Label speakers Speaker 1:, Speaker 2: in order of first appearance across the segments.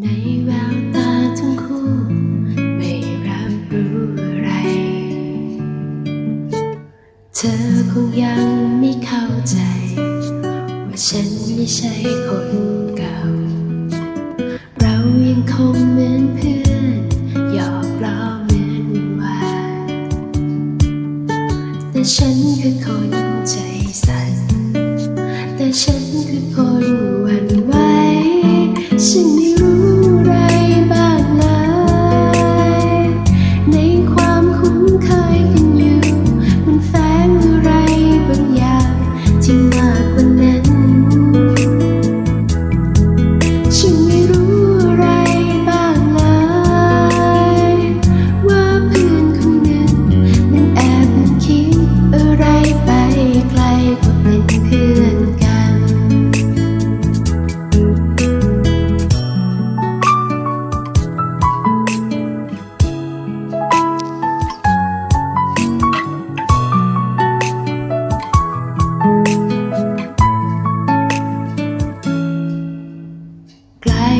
Speaker 1: ในแววตาทั้งคู่ ไม่รับรู้อะไร เธอคงยังไม่เข้าใจ ว่าฉันไม่ใช่คนเก่า เรายังคงเหมือนเพื่อน หยอกล้อเหมือนว่าแต่ฉัน แต่ฉันคือคน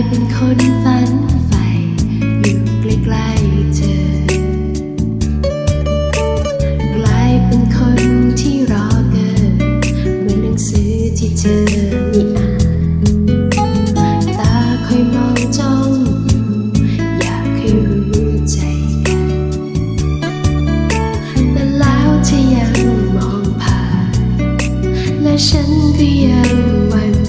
Speaker 1: เป็นคนฝันใฝ่อยู่ใกล้ๆเธอกลายเป็นคนที่รอเกินเหมือนหนังสือที่เธอมีอ่านตาคอยมองจ้องอยู่อยากให้รู้ใจกันแต่แล้วเธอยังมองผ่านและฉันก็ยังหวั่น